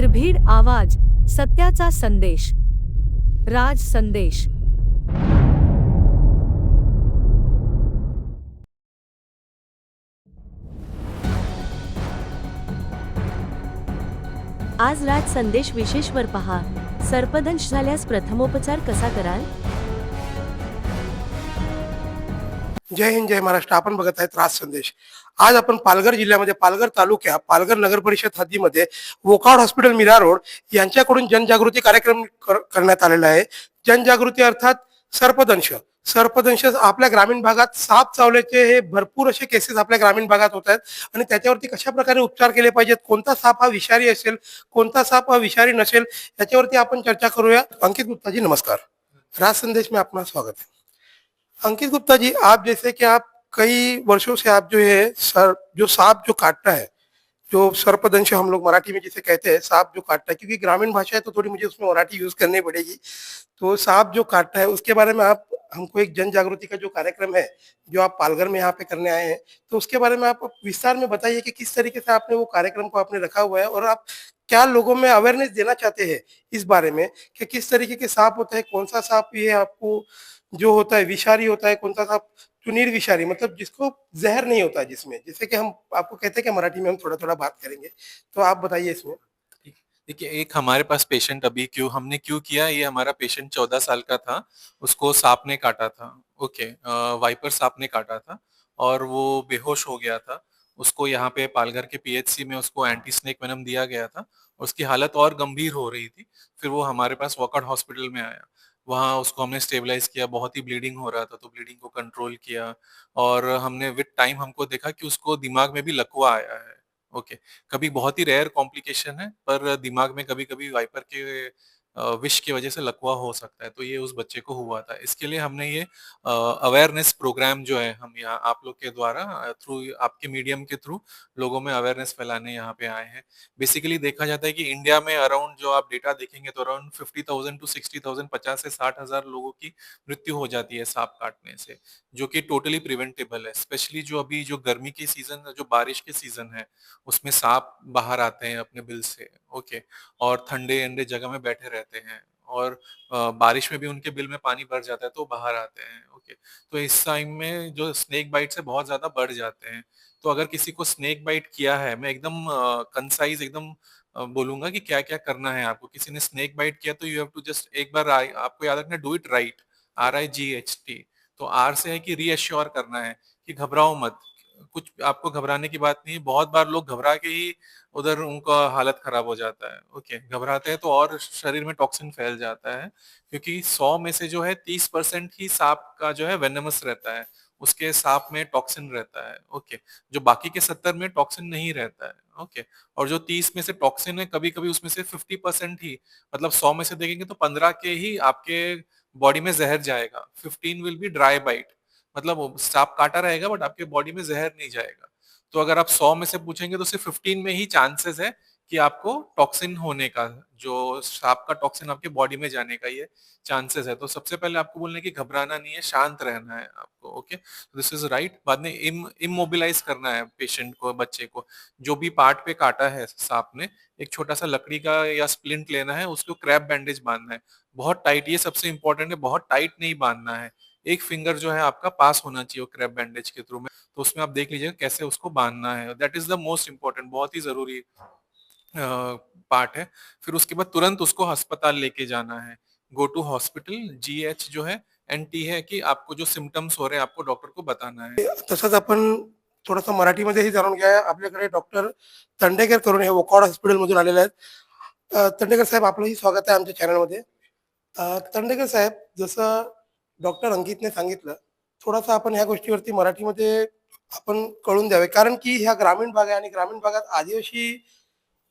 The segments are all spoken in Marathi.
निर्भीड आवाज सत्याचा संदेश राज संदेश. आज राज संदेश विशेषवर पहा. सर्पदंश झाल्यास प्रथमोपचार कसा कराल? जय हिंद जय महाराष्ट्र. आपण बघत आहेत राज संदेश. आज आपण पालघर जिल्ह्यामध्ये पालघर तालुक्या पालघर नगर परिषद हद्दीमध्ये वोकाड हॉस्पिटल मीरा रोड यांच्याकडून जनजागृती कार्यक्रम करण्यात आलेला आहे. जनजागृती अर्थात सर्पदंश. सर्पदंश आपल्या ग्रामीण भागात साप चावल्याचे हे भरपूर असे केसेस आपल्या ग्रामीण भागात होत आहेत आणि त्याच्यावरती कशा प्रकारे उपचार केले पाहिजेत? कोणता साप हा विषारी असेल? कोणता साप हा विषारी नसेल? याच्यावरती आपण चर्चा करूया. अंकित गुप्ताजी नमस्कार. राज संदेश में आपला स्वागत है अंकित गुप्ता जी आप जैसे कि आप कई वर्षों से आप जो है, सर, जो सांप जो काटता है, जो सर्पदंश हम लोग मराठी में जिसे कहते हैं, सांप जो काटता है, क्योंकि ग्रामीण भाषा है तो थोड़ी मुझे उसमें मराठी यूज़ करनी पड़ेगी। तो सांप जो काटता है, उसके बारे में आप, हमको एक जन जागृति का जो कार्यक्रम है, जो आप पालघर में यहाँ पे करने आए हैं तो उसके बारे में आप विस्तार में बताइए कि किस तरीके से आपने वो कार्यक्रम को आपने रखा हुआ है और आप क्या लोगों में अवेयरनेस देना चाहते हैं इस बारे में, कि किस तरीके के सांप होता है, कौन सा सांप ये आपको जो होता है, विषारी होता है, कौन सा सांप जो निर्विषारी मतलब जिसको जहर नहीं होता जिसमें, जैसे कि हम, आपको कहते हैं कि मराठी में हम थोड़ा थोड़ा बात करेंगे तो आप बताइए इसमें। देखिए, एक हमारे पास पेशेंट अभी क्यों, हमने क्यों किया, ये हमारा पेशेंट चौदह साल का था, उसको सांप ने काटा था, ओके वाइपर सांप ने काटा था, और वो बेहोश हो गया था, उसको यहाँ पे पालघर के पीएचसी में उसको एंटी स्नेक वेनम दिया गया था, उसकी हालत और गंभीर हो रही थी, फिर वो हमारे पास वॉकआउट हॉस्पिटल में आया वहाँ उसको हमने स्टेबलाइज किया, बहुत ही ब्लीडिंग हो रहा था तो ब्लीडिंग को कंट्रोल किया और हमने विद टाइम हमको देखा कि उसको दिमाग में भी लकवा आया है ओके okay. कभी बहुत ही रेयर कॉम्प्लिकेशन है, पर दिमाग में कभी कभी वाइपर के विष की वजह से लकवा हो सकता है तो ये उस बच्चे को हुआ था। इसके लिए हमने ये अवेयरनेस प्रोग्राम जो है, हम यहाँ आप लोग के द्वारा थ्रू आपके मीडियम के थ्रू लोगों में अवेयरनेस फैलाने यहाँ पे आए हैं। बेसिकली देखा जाता है कि इंडिया में अराउंड जो आप डेटा देखेंगे तो around fifty thousand to sixty thousand पचास से साठ हज़ार लोगों की मृत्यु हो जाती है सांप काटने से, जो कि टोटली प्रिवेंटेबल है। स्पेशली जो अभी जो गर्मी की सीज़न जो बारिश के सीज़न है, उसमें सांप बाहर आते हैं अपने बिल से। ओके। और ठंडे अंडे जगह में बैठे रहते हैं और बारिश में भी उनके बिल में पानी भर जाता है तो बाहर आते हैं, ओके। तो इस टाइम में जो स्नेक बाइट से बहुत ज़्यादा बढ़ जाते हैं। तो अगर किसी को स्नेक बाइट किया है, मैं एकदम कंसाइज एकदम बोलूँगा कि क्या क्या करना है आपको। किसी ने स्नेक बाइट किया तो यू हैव टू जस्ट एक बार आपको याद रखना do it right R I G H T तो आर से है कि रीअश्योर करना है कि घबराओ मत। कुछ आपको घबराने की बात नहीं है, बहुत बार लोग घबरा के ही उधर उनका हालत खराब हो जाता है। ओके, घबराते हैं तो और शरीर में टॉक्सिन फैल जाता है, क्योंकि 100 में से जो है 30 परसेंट ही सांप का जो है वेनमस रहता है, उसके सांप में टॉक्सिन रहता है। ओके, जो बाकी के 70 में टॉक्सिन नहीं रहता है। ओके, और जो 30 में से टॉक्सिन है कभी कभी उसमें से 50 परसेंट ही मतलब 100 में से देखेंगे तो 15 के ही आपके बॉडी में जहर जाएगा। 15 विल बी ड्राई बाइट मतलब सांप काटा रहेगा बट आपके बॉडी में जहर नहीं जाएगा। तो अगर आप 100 में से पूछेंगे तो सिर्फ़ 15 में ही चांसेस है कि आपको टॉक्सिन होने का, जो सांप का टॉक्सिन आपके बॉडी में जाने का ये चांसेस है। तो सबसे पहले आपको बोलना है कि घबराना नहीं है, शांत रहना है आपको ओके दिस इज़ राइट बाद में इम करना है पेशेंट को, बच्चे को। जो भी पार्ट पे काटा है सांप ने, एक छोटा सा लकड़ी का या स्प्लिंट लेना है, उसको क्रैप बैंडेज बांधना है। बहुत टाइट ये सबसे इंपॉर्टेंट है, बहुत टाइट नहीं बांधना है। एक फिंगर जो है आपका पास होना चाहिए क्रैप बैंडेज के थ्रू में। तो उसमें आप देख लीजिएगा कैसे उसको बांधना है। That is the most important बहुत ही ज़रूरी पार्ट है। फिर उसके बाद तुरंत उसको अस्पताल लेके जाना है। गो टू हॉस्पिटल जीएच जो है एन टी है कि आपको जो सिम्टम्स हो रहे हैं आपको डॉक्टर को बताना है। तसंच आपण थोडंसं मराठीमध्येही जाणून घ्या आपल्याकडे डॉक्टर तंडेकर करून हे वॉकआउट हॉस्पिटलमधून आलेले आहेत तंडेकर साहेब आपलंही स्वागत आहे आमच्या चॅनलमध्ये तंडेकर साहेब, जसं डॉक्टर अंकितने सांगितलं. थोडासा आपण ह्या गोष्टीवरती मराठीमध्ये आपण कळून द्यावे. कारण की ह्या ग्रामीण भाग आहे आणि ग्रामीण भागात आदिवासी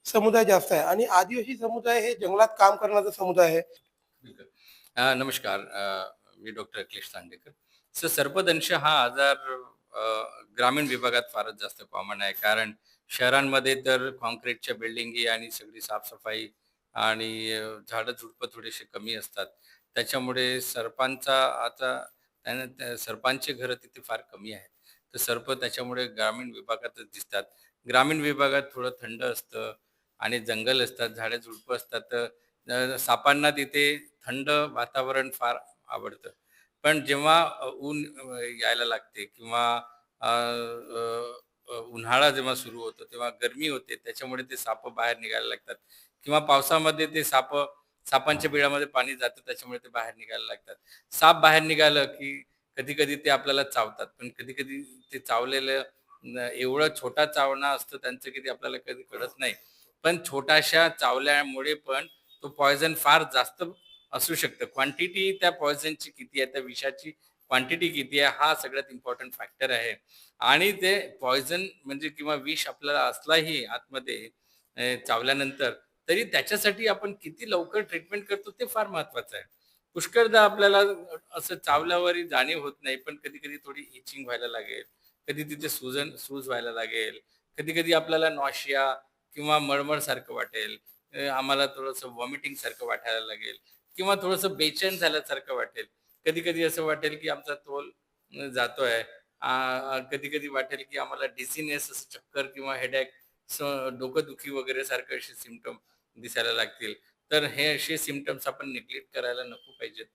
समुदाय जास्त आहे. आणि आदिवासी समुदाय हे जंगलात काम करण्याचा समुदाय आहे. नमस्कार. मी डॉक्टर अखिलेश तांडेकर सर सर्पदंश हा आजार ग्रामीण विभागात फारच जास्त कॉमन आहे. कारण शहरांमध्ये तर कॉन्क्रीटच्या बिल्डिंगी आणि सगळी साफसफाई आणि झाडं झुडपं थोडेसे कमी असतात. त्याच्यामुळे सरपांचा आता त्यानं त्या- घरं तिथे फार कमी आहेत. तर सर्प त्याच्यामुळे ग्रामीण विभागातच दिसतात. ग्रामीण विभागात थोडं थंड असतं आणि जंगल असतात झाडे झुडपं असतात. तर सापांना तिथे थंड वातावरण फार आवडतं. पण जेव्हा ऊन यायला लागते किंवा उन्हाळा जेव्हा सुरू होतो तेव्हा गरमी होते त्याच्यामुळे ते साप बाहेर निघायला लागतात. किंवा पावसामध्ये ते साप सापांच्या बिळामध्ये पाणी जातं त्याच्यामुळे ते बाहेर निघायला लागतात. साप बाहेर निघालं की कधी कधी ते आपल्याला चावतात पण कधी कधी ते चावलेलं एवढं छोटा चावणा असतं त्यांचं की ते आपल्याला कधी कळत नाही. पण छोट्याशा चावल्यामुळे पण तो पॉयझन फार जास्त असू शकतं. क्वांटिटी त्या पॉयझनची किती आहे त्या विषाची क्वांटिटी किती आहे हा सगळ्यात इम्पॉर्टंट फॅक्टर आहे. आणि ते पॉयझन म्हणजे किंवा विष आपल्याला असलाही आतमध्ये चावल्यानंतर तरी त्याच्यासाठी आपण किती लवकर ट्रीटमेंट करतो ते फार महत्वाचं आहे. पुष्कळदा आपल्याला असं चावल्यावरही जाणीव होत नाही पण कधी कधी थोडी इचिंग व्हायला लागेल कधी तिथे सुजन सूज व्हायला लागेल कधी कधी आपल्याला नॉशिया किंवा मळमळ सारखं वाटेल आम्हाला थोडंसं वॉमिटिंग सारखं वाटायला लागेल किंवा थोडंसं बेचैन झाल्यासारखं वाटेल. कधी कधी असं वाटेल की आमचा तोल जातोय कधी कधी वाटेल की आम्हाला डिसिनेस असं चक्कर किंवा हेडॅक डोकंदुखी वगैरे सारखं असे सिमटम दिसायला लागतील. तर हे असे सिमटम्स आपण निग्लेक्ट करायला नको पाहिजेत.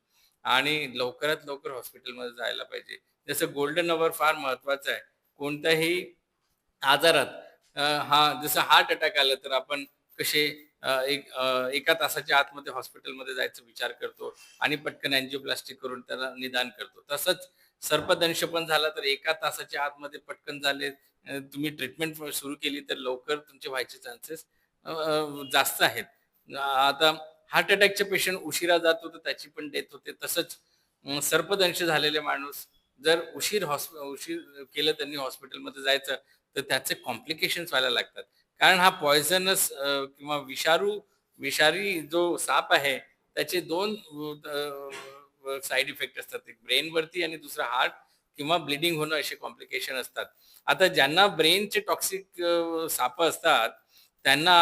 आणि लवकरात लवकर हॉस्पिटलमध्ये जायला पाहिजे. जसं गोल्डन अवर फार महत्वाचं आहे. कोणत्याही आजारात हा जसं हार्ट अटॅक आलं तर आपण कसे एक एका तासाच्या आतमध्ये हॉस्पिटलमध्ये जायचा विचार करतो आणि पटकन अँजिओप्लास्टिक करून त्याला निदान करतो. तसंच सर्पदंश पण झाला तर एका तासाच्या आतमध्ये पटकन झाले तुम्ही ट्रीटमेंट सुरू केली तर लवकर तुमचे व्हायचे चान्सेस जास्त आहेत. आता हार्ट अटॅकचे पेशंट उशिरा जातो तर त्याची पण डेथ होते. तसंच सर्पदंश झालेले माणूस जर उशीर हॉस्प उशीर केलं त्यांनी हॉस्पिटलमध्ये जायचं तर त्याचे कॉम्प्लिकेशन्स व्हायला लागतात. कारण हा पॉयझनस किंवा विषारू विषारी जो साप आहे त्याचे दोन साईड इफेक्ट असतात. एक ब्रेनवरती आणि दुसरा हार्ट किंवा ब्लिडिंग होणं असे कॉम्प्लिकेशन असतात. आता ज्यांना ब्रेनचे टॉक्सिक साप असतात त्यांना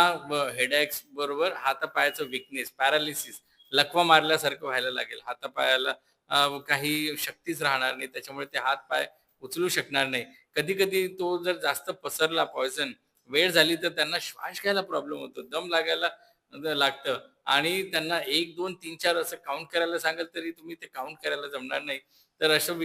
हेडॅक्स बरोबर हातापायाचं विकनेस पॅरालिसिस लकवा मारल्यासारखं व्हायला लागेल. हातापायाला काही शक्तीच राहणार नाही. त्याच्यामुळे ते हात पाय उचलू शकणार नाही. कधी कधी तो जर जास्त पसरला पॉयझन वेळ झाली तर त्यांना श्वास घ्यायला प्रॉब्लेम होतो. दम लागायला लागतं. आणि त्यांना एक दोन तीन चार असं काउंट करायला सांगाल तरी तुम्ही ते काउंट करायला जमणार नाही. तर असं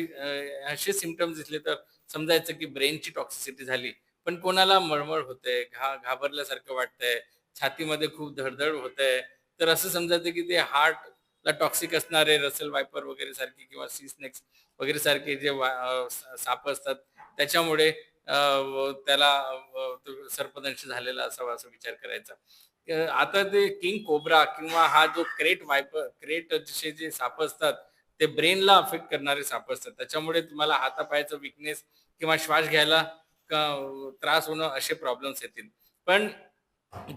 असे सिमटम्स दिसले तर समजायचं की ब्रेनची टॉक्सिसिटी झाली. पण कोणाला मळमळ होते घा घाबरल्यासारखं वाटतंय छातीमध्ये खूप धडधड होतंय तर असं समजायचं की ते हार्ट ला टॉक्सिक असणारे रसल वायपर वगैरे सारखे किंवा सी स्नेक्स वगैरे सारखे जे साप असतात त्याच्यामुळे त्याला सर्पदंश झालेला असावा असा विचार करायचा. आता ते किंग कोब्रा किंवा हा जो क्रेट वायपर क्रेट जसे जे साप असतात ते ब्रेनला अफेक्ट करणारे साप असतात. त्याच्यामुळे तुम्हाला हातापायाचा विकनेस किंवा श्वास घ्यायला त्रास होणं असे प्रॉब्लेम्स येतील. पण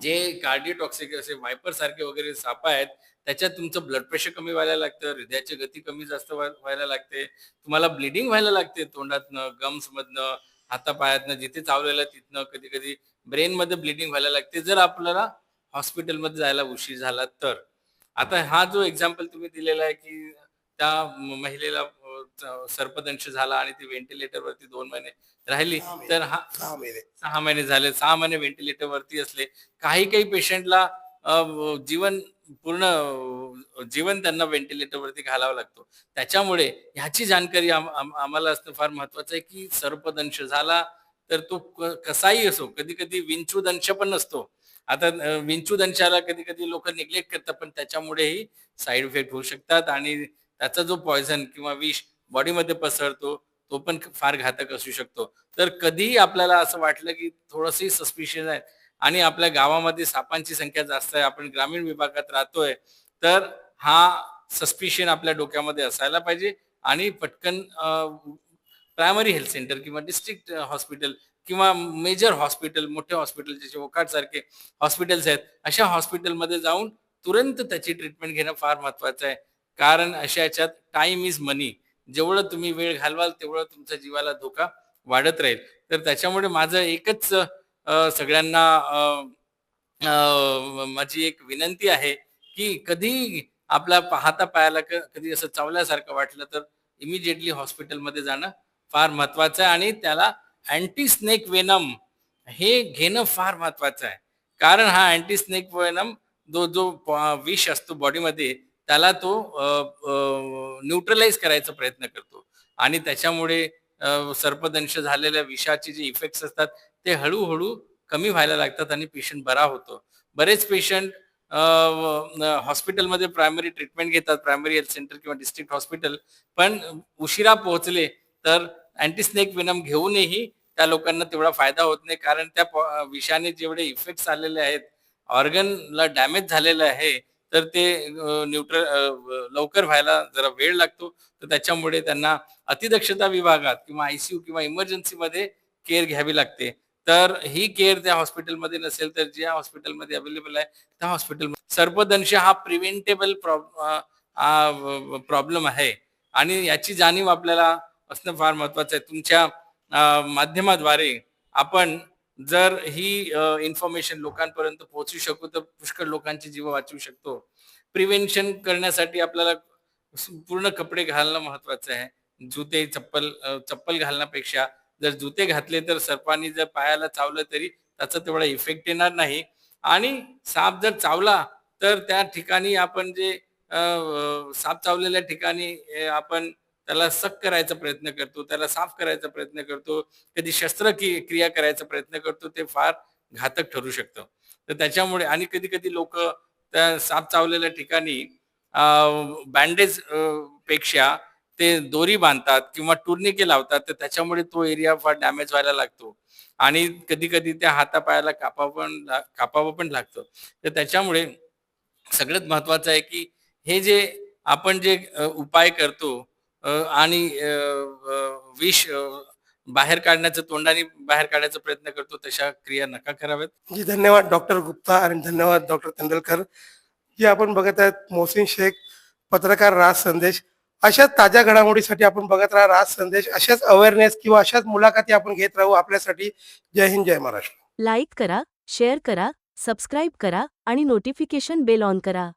जे कार्डिओटॉक्सिक असे वायपर सारखे वगैरे साप आहेत त्याच्यात तुमचं ब्लड प्रेशर कमी व्हायला लागतं हृदयाची गती कमी जास्त व्हायला लागते. तुम्हाला ब्लिडिंग व्हायला लागते तोंडातनं गम्स मधनं हातापायातनं जिथे चावलेलं तिथनं कधी कधी ब्रेन मध्ये ब्लिडिंग व्हायला लागते. जर आपल्याला हॉस्पिटलमध्ये जायला उशीर झाला तर. आता हा जो एक्झाम्पल तुम्ही दिलेला आहे की त्या महिलेला सर्पदंश झाला आणि ती व्हेंटिलेटर वरती दोन महिने राहिली तर हा सहा महिने. सहा महिने झाले. सहा महिने व्हेंटिलेटर वरती असले. काही काही पेशंटला जीवन पूर्ण जीवन त्यांना व्हेंटिलेटर वरती घालावा लागतो. त्याच्यामुळे ह्याची जाणकारी आम- आम- आम्हाला असणं फार महत्वाचं आहे की सर्पदंश झाला तर तो कसाही असो कधी कधी विंचू दंश पण नसतो आता अ, विंचू दंशाला कधी कधी लोक निग्लेक्ट करतात पण त्याच्यामुळेही साईड इफेक्ट होऊ शकतात आणि त्याचा जो पॉयझन किंवा विष बॉडीमध्ये पसरतो तो पण फार घातक असू शकतो. तर कधीही आपल्याला असं वाटलं की थोडंसं सस्पिशियस आहे आणि आपल्या गावामध्ये सापांची संख्या जास्त आहे आपण ग्रामीण विभागात राहतोय तर हा सस्पिशन आपल्या डोक्यामध्ये असायला पाहिजे आणि पटकन प्रायमरी हेल्थ सेंटर किंवा डिस्ट्रिक्ट हॉस्पिटल किंवा मेजर हॉस्पिटल मोठे हॉस्पिटल जसे ओकाट सारखे हॉस्पिटल्स आहेत अशा हॉस्पिटलमध्ये जाऊन तुरंत त्याची ट्रीटमेंट घेणं फार महत्वाचं आहे. कारण अशा याच्यात टाइम इज मनी जेवढं तुम्ही वेळ घालवाल तेवढं तुमच्या जीवाला धोका वाढत राहील. तर त्याच्यामुळे माझं एकच सगळ्यांना माझी एक विनंती आहे की कधी आपला हाता पायाला क- कधी असं चावल्यासारखं वाटलं तर इमिजिएटली हॉस्पिटलमध्ये जाणं फार महत्वाचं आहे. आणि त्याला अँटी स्नेक वेनम हे घेणं फार महत्वाचं आहे. कारण हा अँटी स्नेक वेनम जो जो विष असतो बॉडीमध्ये त्याला तो न्यूट्रलाइज करायचा प्रयत्न करतो. आणि त्याच्यामुळे सर्पदंश झालेल्या विषाचे जे इफेक्ट्स असतात ते हळूहळू कमी व्हायला लागतात आणि पेशंट बरा होतो. बरेच पेशंट हॉस्पिटलमध्ये प्रायमरी ट्रीटमेंट घेतात प्रायमरी हेल्थ सेंटर किंवा डिस्ट्रिक्ट हॉस्पिटल पण उशिरा पोहोचले तर अँटीस्नेक विनम घेऊनही त्या लोकांना तेवढा फायदा होत नाही कारण त्या विषाने जेवढे इफेक्ट्स आलेले आहेत ऑर्गनला डॅमेज झालेलं आहे तर ते न्यूट्रल लवकर व्हायला जरा वेळ लागतो. तर त्याच्यामुळे त्यांना अतिदक्षता विभागात किंवा आयसीयू किंवा इमर्जन्सीमध्ये केअर घ्यावी लागते. तर ही केअर त्या हॉस्पिटलमध्ये नसेल तर ज्या हॉस्पिटलमध्ये अवेलेबल आहे त्या हॉस्पिटल सर्पदंश हा प्रिव्हेंटेबल प्रॉब्लेम आहे. आणि याची जाणीव आपल्याला असणं फार महत्वाचं आहे. तुमच्या माध्यमाद्वारे आपण जर ही इन्फॉर्मेशन लोकांपर्यंत पोहोचू शकू तर पुष्कळ लोकांची जीव वाचवू शकतो. प्रिव्हेन्शन करण्यासाठी आपल्याला पूर्ण कपडे घालणं महत्वाचं आहे. जुते चप्पल चप्पल घालण्यापेक्षा जर जुते घातले तर सर्पांनी जर पायाला चावलं तरी त्याचा तेवढा इफेक्ट येणार नाही. आणि साप जर चावला तर त्या ठिकाणी आपण जे साप चावलेल्या ठिकाणी आपण त्याला सक करायचा प्रयत्न करतो त्याला साफ करायचा प्रयत्न करतो कधी शस्त्र क्रिया करायचा प्रयत्न करतो ते फार घातक ठरू शकतं. तर त्याच्यामुळे आणि कधी कधी लोक त्या साप चावलेल्या ठिकाणी बँडेजपेक्षा ते दोरी बांधतात किंवा टुर्निके लावतात तर त्याच्यामुळे तो एरिया फार डॅमेज व्हायला लागतो. आणि कधी कधी त्या हातापायाला कापा पण कापावं पण लागतं. तर त्याच्यामुळे सगळ्यात महत्वाचं आहे की हे जे आपण जे उपाय करतो आणि विष बाहेर काढण्याचं तोंडाने बाहेर काढण्याचा प्रयत्न करतो तशा क्रिया नका कराव्यात. जी धन्यवाद डॉक्टर गुप्ता आणि धन्यवाद डॉक्टर तेंडुलकर. जे आपण बघत आहेत मोहसिन शेख पत्रकार राज संदेश अशाच ताज्या घडामोडीसाठी आपण बघत राहा राज संदेश अशाच अवेअरनेस किंवा अशाच मुलाखती आपण घेत राहू आपल्यासाठी. जय हिंद जय महाराष्ट्र. लाईक करा शेअर करा सबस्क्राईब करा आणि नोटिफिकेशन बेल ऑन करा.